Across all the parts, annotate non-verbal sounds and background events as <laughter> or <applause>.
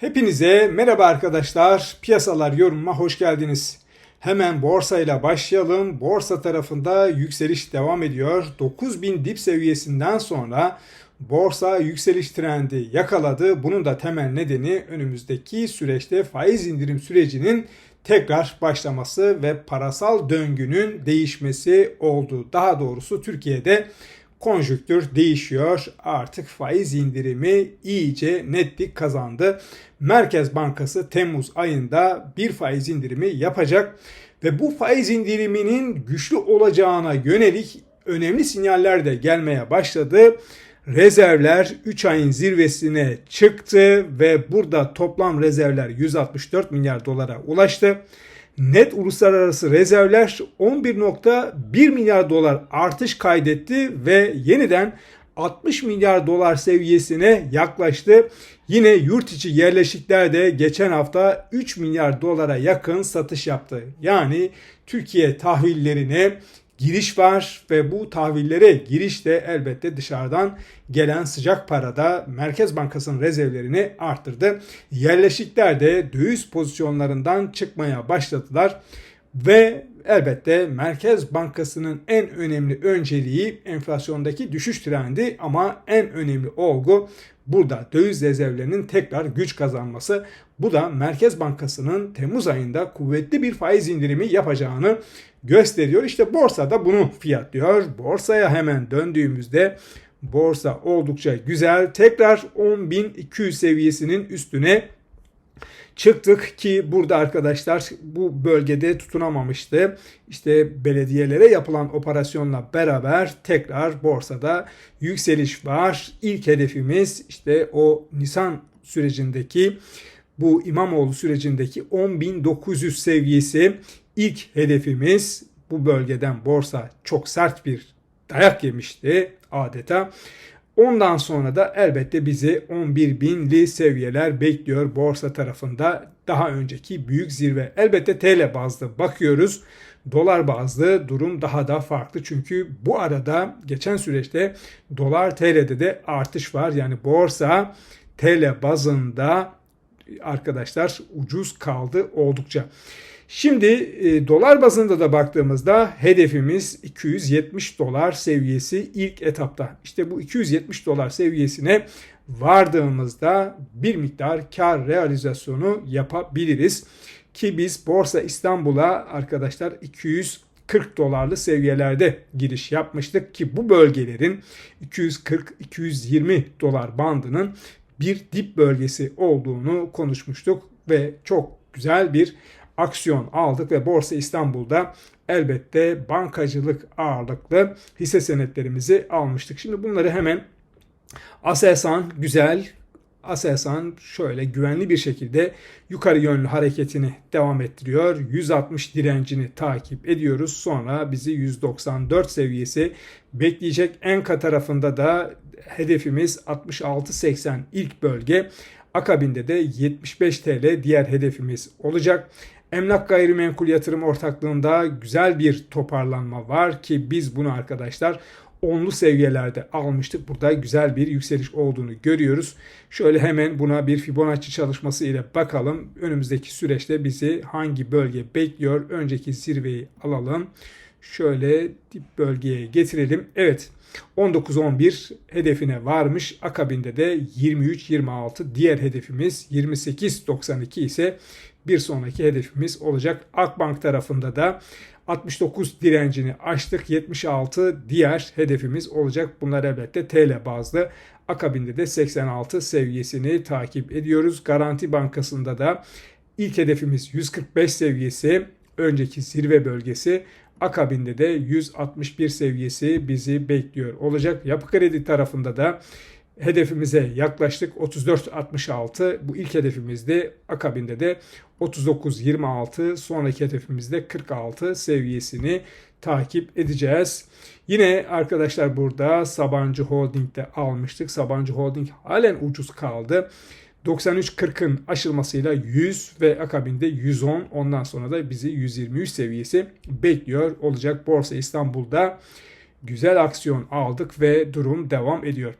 Hepinize merhaba arkadaşlar. Piyasalar yorumuma hoş geldiniz. Hemen borsayla başlayalım. Borsa tarafında yükseliş devam ediyor. 9000 dip seviyesinden sonra borsa yükseliş trendi yakaladı. Bunun da temel nedeni önümüzdeki süreçte faiz indirim sürecinin tekrar başlaması ve parasal döngünün değişmesi oldu. Daha doğrusu Türkiye'de konjüktür değişiyor. Artık faiz indirimi iyice netlik kazandı. Merkez Bankası Temmuz ayında bir faiz indirimi yapacak ve bu faiz indiriminin güçlü olacağına yönelik önemli sinyaller de gelmeye başladı. Rezervler 3 ayın zirvesine çıktı ve burada toplam rezervler 164 milyar dolara ulaştı. Net uluslararası rezervler 11.1 milyar dolar artış kaydetti ve yeniden 60 milyar dolar seviyesine yaklaştı. Yine yurt içi yerleşikler de geçen hafta 3 milyar dolara yakın satış yaptı. Yani Türkiye tahvillerine giriş var ve bu tahvillere giriş de elbette dışarıdan gelen sıcak parada Merkez Bankası'nın rezervlerini arttırdı. Yerleşikler de döviz pozisyonlarından çıkmaya başladılar ve elbette Merkez Bankası'nın en önemli önceliği enflasyondaki düşüş trendi ama en önemli olgu burada döviz rezervlerinin tekrar güç kazanması. Bu da Merkez Bankası'nın Temmuz ayında kuvvetli bir faiz indirimi yapacağını gösteriyor. İşte borsa da bunu fiyatlıyor. Borsaya hemen döndüğümüzde borsa oldukça güzel. Tekrar 10.200 seviyesinin üstüne çıktık ki burada arkadaşlar bu bölgede tutunamamıştı. İşte belediyelere yapılan operasyonla beraber tekrar borsada yükseliş var. İlk hedefimiz işte o Nisan sürecindeki bu İmamoğlu sürecindeki 10.900 seviyesi ilk hedefimiz. Bu bölgeden borsa çok sert bir dayak yemişti adeta. Ondan sonra da elbette bizi 11 binli seviyeler bekliyor borsa tarafında. Daha önceki büyük zirve. Elbette TL bazlı bakıyoruz. Dolar bazlı durum daha da farklı. Çünkü bu arada geçen süreçte dolar TL'de de artış var. Yani borsa TL bazında arkadaşlar ucuz kaldı oldukça. Şimdi e, dolar bazında da baktığımızda hedefimiz 270 dolar seviyesi ilk etapta. İşte bu 270 dolar seviyesine vardığımızda bir miktar kar realizasyonu yapabiliriz. Ki biz Borsa İstanbul'a arkadaşlar 240 dolarlı seviyelerde giriş yapmıştık ki bu bölgelerin 240-220 dolar bandının bir dip bölgesi olduğunu konuşmuştuk ve çok güzel bir aksiyon aldık ve Borsa İstanbul'da elbette bankacılık ağırlıklı hisse senetlerimizi almıştık. Şimdi bunları hemen Aselsan güzel Aselsan şöyle güvenli bir şekilde yukarı yönlü hareketini devam ettiriyor. 160 direncini takip ediyoruz. Sonra bizi 194 seviyesi bekleyecek. Enka tarafında da hedefimiz 66.80 ilk bölge. Akabinde de 75 TL diğer hedefimiz olacak. Emlak gayrimenkul yatırım ortaklığında güzel bir toparlanma var ki biz bunu arkadaşlar onlu seviyelerde almıştık. Burada güzel bir yükseliş olduğunu görüyoruz. Şöyle hemen buna bir Fibonacci çalışması ile bakalım. Önümüzdeki süreçte bizi hangi bölge bekliyor? Önceki zirveyi alalım. Şöyle dip bölgeye getirelim. Evet 19-11 hedefine varmış. Akabinde de 23-26 diğer hedefimiz 28-92 ise bir sonraki hedefimiz olacak. Akbank tarafında da 69 direncini aştık. 76 diğer hedefimiz olacak. Bunlar elbette TL bazlı. Akabinde de 86 seviyesini takip ediyoruz. Garanti Bankası'nda da ilk hedefimiz 145 seviyesi. Önceki zirve bölgesi. Akabinde de 161 seviyesi bizi bekliyor olacak. Yapı Kredi tarafında da hedefimize yaklaştık. 34.66 bu ilk hedefimizde akabinde de 39.26 sonraki hedefimizde 46 seviyesini takip edeceğiz. Yine arkadaşlar burada Sabancı Holding'de almıştık. Sabancı Holding halen ucuz kaldı. 93.40'ın aşılmasıyla 100 ve akabinde 110 ondan sonra da bizi 123 seviyesi bekliyor olacak. Borsa İstanbul'da güzel aksiyon aldık ve durum devam ediyor.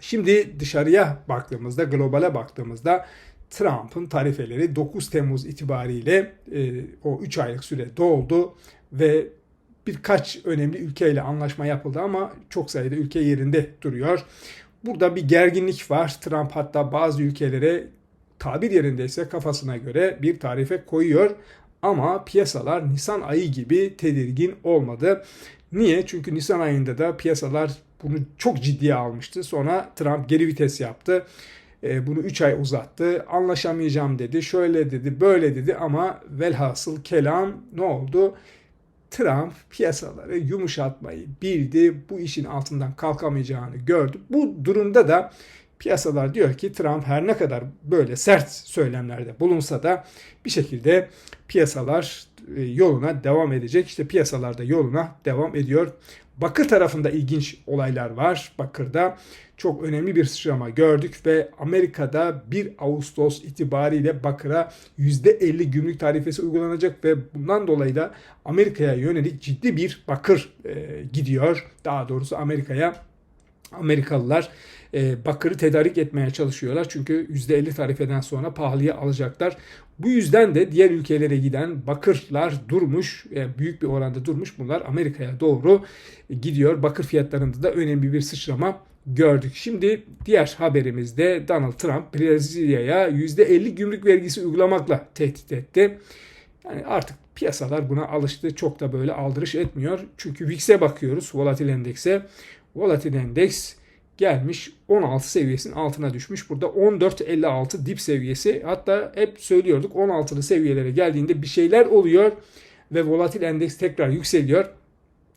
Şimdi dışarıya baktığımızda, globale baktığımızda Trump'ın tarifeleri 9 Temmuz itibariyle e, o 3 aylık süre doldu ve birkaç önemli ülkeyle anlaşma yapıldı ama çok sayıda ülke yerinde duruyor. Burada bir gerginlik var. Trump hatta bazı ülkelere tabir yerindeyse kafasına göre bir tarife koyuyor. Ama piyasalar Nisan ayı gibi tedirgin olmadı. Niye? Çünkü Nisan ayında da piyasalar bunu çok ciddiye almıştı. Sonra Trump geri vites yaptı. E, bunu 3 ay uzattı. Anlaşamayacağım dedi. Şöyle dedi, böyle dedi ama velhasıl kelam ne oldu? Trump piyasaları yumuşatmayı bildi. Bu işin altından kalkamayacağını gördü. Bu durumda da piyasalar diyor ki Trump her ne kadar böyle sert söylemlerde bulunsa da bir şekilde piyasalar yoluna devam edecek. İşte piyasalarda yoluna devam ediyor. Bakır tarafında ilginç olaylar var. Bakır'da çok önemli bir sıçrama gördük ve Amerika'da 1 Ağustos itibariyle Bakır'a %50 gümrük tarifesi uygulanacak ve bundan dolayı da Amerika'ya yönelik ciddi bir bakır e, gidiyor. Daha doğrusu Amerika'ya Amerikalılar e, bakırı tedarik etmeye çalışıyorlar. Çünkü %50 tarifeden sonra pahalıya alacaklar. Bu yüzden de diğer ülkelere giden bakırlar durmuş, e, büyük bir oranda durmuş. Bunlar Amerika'ya doğru gidiyor. Bakır fiyatlarında da önemli bir sıçrama gördük. Şimdi diğer haberimizde Donald Trump Brezilya'ya %50 gümrük vergisi uygulamakla tehdit etti. Yani artık piyasalar buna alıştı. Çok da böyle aldırış etmiyor. Çünkü VIX'e bakıyoruz, volatil endekse. Volatil endeks gelmiş 16 seviyesinin altına düşmüş. Burada 14.56 dip seviyesi. Hatta hep söylüyorduk 16'lı seviyelere geldiğinde bir şeyler oluyor ve volatil endeks tekrar yükseliyor.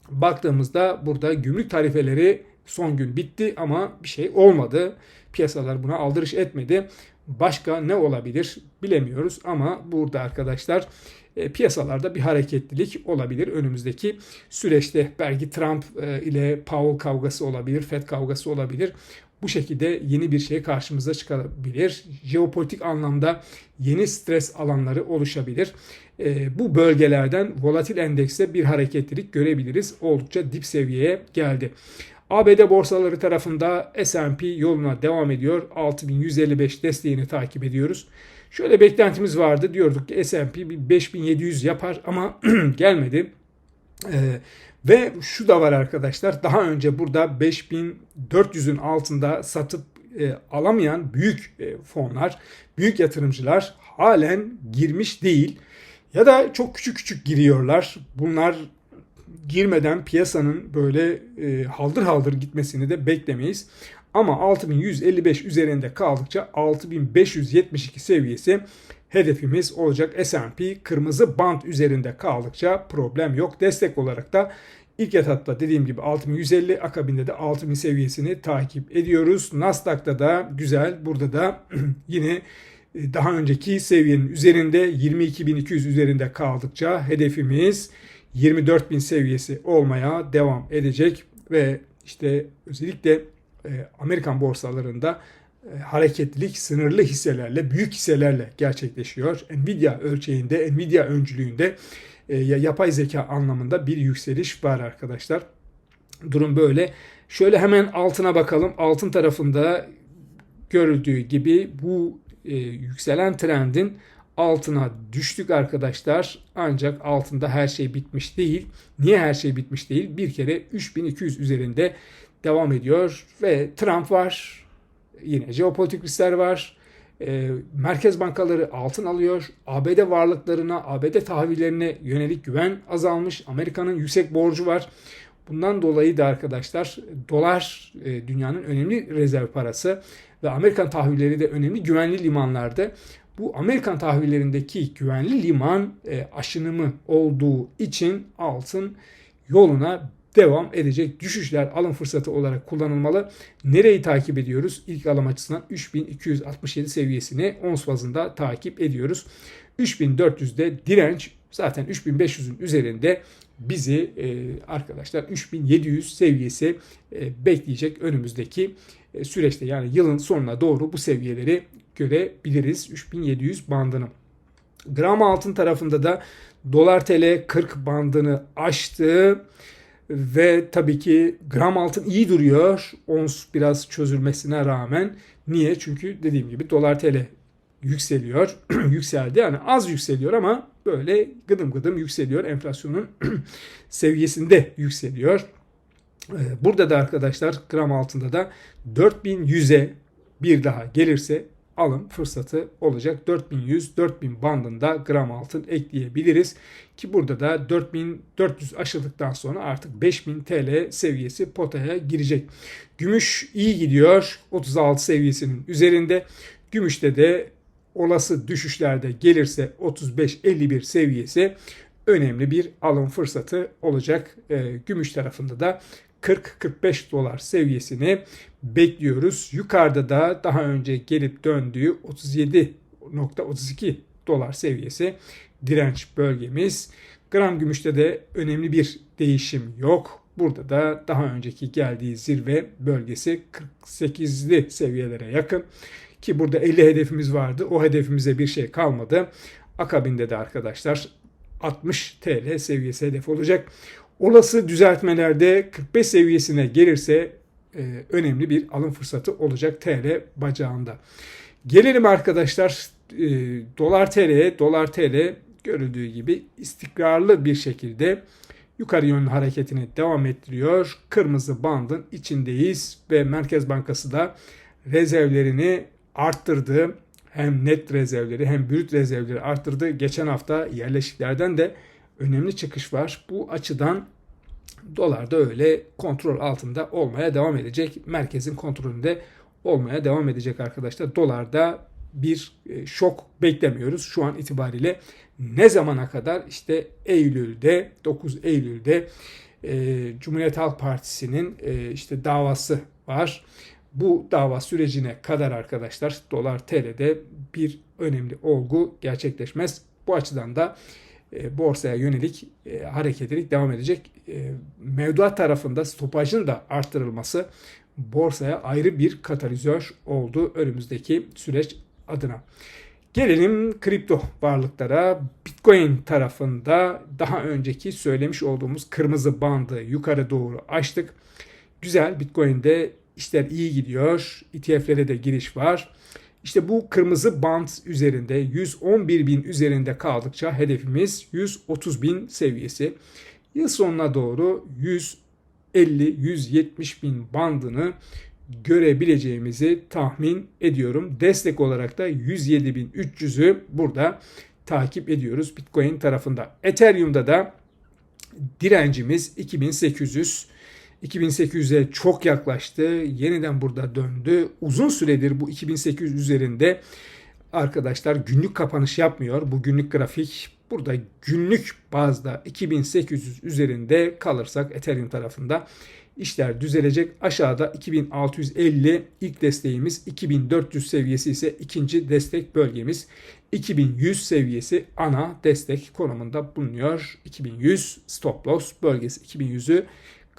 Baktığımızda burada gümrük tarifeleri son gün bitti ama bir şey olmadı. Piyasalar buna aldırış etmedi. Başka ne olabilir bilemiyoruz ama burada arkadaşlar e, piyasalarda bir hareketlilik olabilir önümüzdeki süreçte. Belki Trump e, ile Powell kavgası olabilir, Fed kavgası olabilir. Bu şekilde yeni bir şey karşımıza çıkabilir. Jeopolitik anlamda yeni stres alanları oluşabilir. E, bu bölgelerden volatil endekste bir hareketlilik görebiliriz. Oldukça dip seviyeye geldi. ABD borsaları tarafında S&P yoluna devam ediyor. 6155 desteğini takip ediyoruz. Şöyle beklentimiz vardı. Diyorduk ki S&P bir 5700 yapar ama <clears throat> gelmedi. Ee, ve şu da var arkadaşlar. Daha önce burada 5400'ün altında satıp e, alamayan büyük e, fonlar, büyük yatırımcılar halen girmiş değil. Ya da çok küçük küçük giriyorlar. Bunlar girmeden piyasanın böyle e, haldır haldır gitmesini de beklemeyiz. Ama 6155 üzerinde kaldıkça 6572 seviyesi hedefimiz olacak. S&P kırmızı band üzerinde kaldıkça problem yok. Destek olarak da ilk etapta dediğim gibi 6150 akabinde de 6000 seviyesini takip ediyoruz. Nasdaq'ta da güzel. Burada da <clears throat> yine e, daha önceki seviyenin üzerinde 22.200 üzerinde kaldıkça hedefimiz 24.000 seviyesi olmaya devam edecek ve işte özellikle e, Amerikan borsalarında e, hareketlilik sınırlı hisselerle, büyük hisselerle gerçekleşiyor. Nvidia ölçeğinde, Nvidia öncülüğünde e, yapay zeka anlamında bir yükseliş var arkadaşlar. Durum böyle. Şöyle hemen altına bakalım. Altın tarafında görüldüğü gibi bu yükselen trendin altına düştük arkadaşlar. Ancak altında her şey bitmiş değil. Niye her şey bitmiş değil? Bir kere 3200 üzerinde devam ediyor ve Trump var. Yine jeopolitik riskler var. E, merkez bankaları altın alıyor. ABD varlıklarına, ABD tahvillerine yönelik güven azalmış. Amerika'nın yüksek borcu var. Bundan dolayı da arkadaşlar dolar e, dünyanın önemli rezerv parası ve Amerikan tahvilleri de önemli güvenli limanlarda. Bu Amerikan tahvillerindeki güvenli liman e, aşınımı olduğu için altın yoluna devam edecek. Düşüşler alım fırsatı olarak kullanılmalı. Nereyi takip ediyoruz? İlk alım açısından 3267 seviyesini ons bazında takip ediyoruz. 3400'de direnç zaten 3500'ün üzerinde bizi e, arkadaşlar 3700 seviyesi e, bekleyecek önümüzdeki e, süreçte yani yılın sonuna doğru bu seviyeleri görebiliriz 3700 bandını. Gram altın tarafında da dolar tl 40 bandını aştı. Ve tabii ki gram altın iyi duruyor. Ons biraz çözülmesine rağmen. Niye? Çünkü dediğim gibi dolar tl yükseliyor. <clears throat> Yükseldi yani az yükseliyor ama böyle gıdım gıdım yükseliyor. Enflasyonun <clears throat> seviyesinde yükseliyor. Ee, Burada da arkadaşlar gram altında da 4100'e bir daha gelirse alım fırsatı olacak. 4100-4000 bandında gram altın ekleyebiliriz. Ki burada da 4400 aşıldıktan sonra artık 5000 TL seviyesi potaya girecek. Gümüş iyi gidiyor. 36 seviyesinin üzerinde. Gümüşte de olası düşüşlerde gelirse 35-51 seviyesi önemli bir alım fırsatı olacak. E, gümüş tarafında da 40-45 dolar seviyesini bekliyoruz. Yukarıda da daha önce gelip döndüğü 37.32 dolar seviyesi direnç bölgemiz. Gram gümüşte de önemli bir değişim yok. Burada da daha önceki geldiği zirve bölgesi 48'li seviyelere yakın. Ki burada 50 hedefimiz vardı. O hedefimize bir şey kalmadı. Akabinde de arkadaşlar 60 TL seviyesi hedef olacak. Olası düzeltmelerde 45 seviyesine gelirse e, önemli bir alım fırsatı olacak TL bacağında. Gelelim arkadaşlar e, dolar TL'ye. Dolar TL görüldüğü gibi istikrarlı bir şekilde yukarı yönlü hareketini devam ettiriyor. Kırmızı bandın içindeyiz ve Merkez Bankası da rezervlerini arttırdı. Hem net rezervleri hem brüt rezervleri arttırdı. Geçen hafta yerleşiklerden de önemli çıkış var. Bu açıdan dolar da öyle kontrol altında olmaya devam edecek. Merkezin kontrolünde olmaya devam edecek arkadaşlar. Dolarda bir e, şok beklemiyoruz şu an itibariyle. Ne zamana kadar? İşte Eylül'de 9 Eylül'de e, Cumhuriyet Halk Partisi'nin e, işte davası var. Bu dava sürecine kadar arkadaşlar dolar TL'de bir önemli olgu gerçekleşmez. Bu açıdan da e, borsaya yönelik e, hareketlilik devam edecek. E, mevduat tarafında stopajın da arttırılması borsaya ayrı bir katalizör oldu önümüzdeki süreç adına. Gelelim kripto varlıklara. Bitcoin tarafında daha önceki söylemiş olduğumuz kırmızı bandı yukarı doğru açtık. Güzel Bitcoin'de işler iyi gidiyor. ETF'lere de giriş var. İşte bu kırmızı band üzerinde 111 bin üzerinde kaldıkça hedefimiz 130 bin seviyesi. Yıl sonuna doğru 150-170 bin bandını görebileceğimizi tahmin ediyorum. Destek olarak da 107.300'ü burada takip ediyoruz Bitcoin tarafında. Ethereum'da da direncimiz 2800 2800'e çok yaklaştı. Yeniden burada döndü. Uzun süredir bu 2800 üzerinde arkadaşlar günlük kapanış yapmıyor. Bu günlük grafik burada günlük bazda 2800 üzerinde kalırsak Ethereum tarafında işler düzelecek. Aşağıda 2650 ilk desteğimiz, 2400 seviyesi ise ikinci destek bölgemiz. 2100 seviyesi ana destek konumunda bulunuyor. 2100 stop loss bölgesi 2100'ü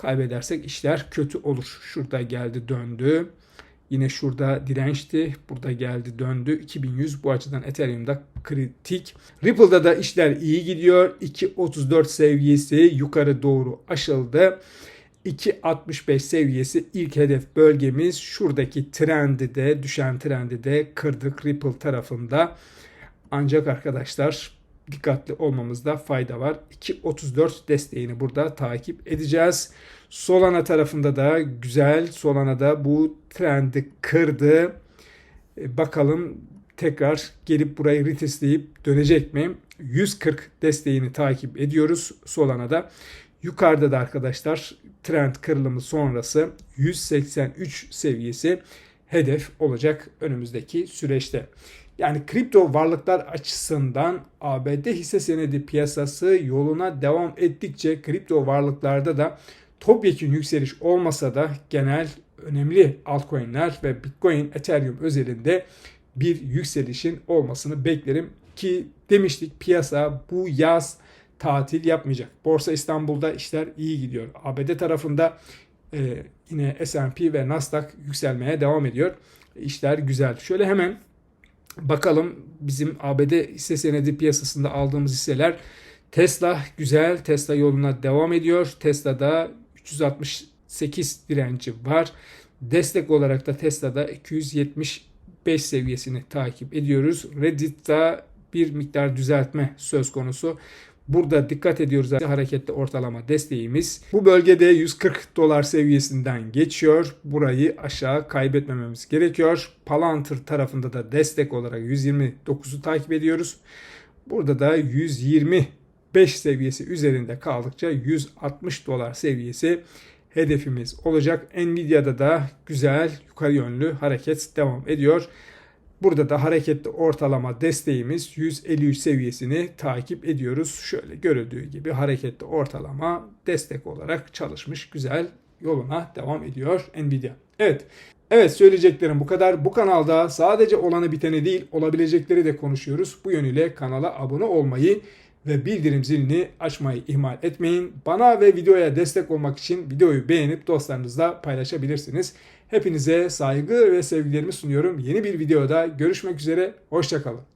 kaybedersek işler kötü olur. Şurada geldi döndü. Yine şurada dirençti. Burada geldi döndü. 2100 bu açıdan Ethereum'da kritik. Ripple'da da işler iyi gidiyor. 2.34 seviyesi yukarı doğru aşıldı. 2.65 seviyesi ilk hedef bölgemiz. Şuradaki trendi de düşen trendi de kırdık Ripple tarafında. Ancak arkadaşlar dikkatli olmamızda fayda var. 2.34 desteğini burada takip edeceğiz. Solana tarafında da güzel. Solana da bu trendi kırdı. E, bakalım tekrar gelip burayı retestleyip dönecek mi? 140 desteğini takip ediyoruz Solana'da. Yukarıda da arkadaşlar trend kırılımı sonrası 183 seviyesi hedef olacak önümüzdeki süreçte. Yani kripto varlıklar açısından ABD hisse senedi piyasası yoluna devam ettikçe kripto varlıklarda da topyekun yükseliş olmasa da genel önemli altcoin'ler ve Bitcoin, Ethereum özelinde bir yükselişin olmasını beklerim ki demiştik piyasa bu yaz tatil yapmayacak. Borsa İstanbul'da işler iyi gidiyor. ABD tarafında e, yine S&P ve Nasdaq yükselmeye devam ediyor. İşler güzel. Şöyle hemen bakalım bizim ABD hisse senedi piyasasında aldığımız hisseler Tesla güzel. Tesla yoluna devam ediyor. Tesla'da 368 direnci var. Destek olarak da Tesla'da 270 5 seviyesini takip ediyoruz. Reddit'te bir miktar düzeltme söz konusu. Burada dikkat ediyoruz hareketli ortalama desteğimiz. Bu bölgede 140 dolar seviyesinden geçiyor. Burayı aşağı kaybetmememiz gerekiyor. Palantir tarafında da destek olarak 129'u takip ediyoruz. Burada da 125 seviyesi üzerinde kaldıkça 160 dolar seviyesi hedefimiz olacak. Nvidia'da da güzel yukarı yönlü hareket devam ediyor. Burada da hareketli ortalama desteğimiz 153 seviyesini takip ediyoruz. Şöyle görüldüğü gibi hareketli ortalama destek olarak çalışmış güzel yoluna devam ediyor Nvidia. Evet. Evet söyleyeceklerim bu kadar. Bu kanalda sadece olanı biteni değil olabilecekleri de konuşuyoruz. Bu yönüyle kanala abone olmayı ve bildirim zilini açmayı ihmal etmeyin. Bana ve videoya destek olmak için videoyu beğenip dostlarınızla paylaşabilirsiniz. Hepinize saygı ve sevgilerimi sunuyorum. Yeni bir videoda görüşmek üzere. Hoşçakalın.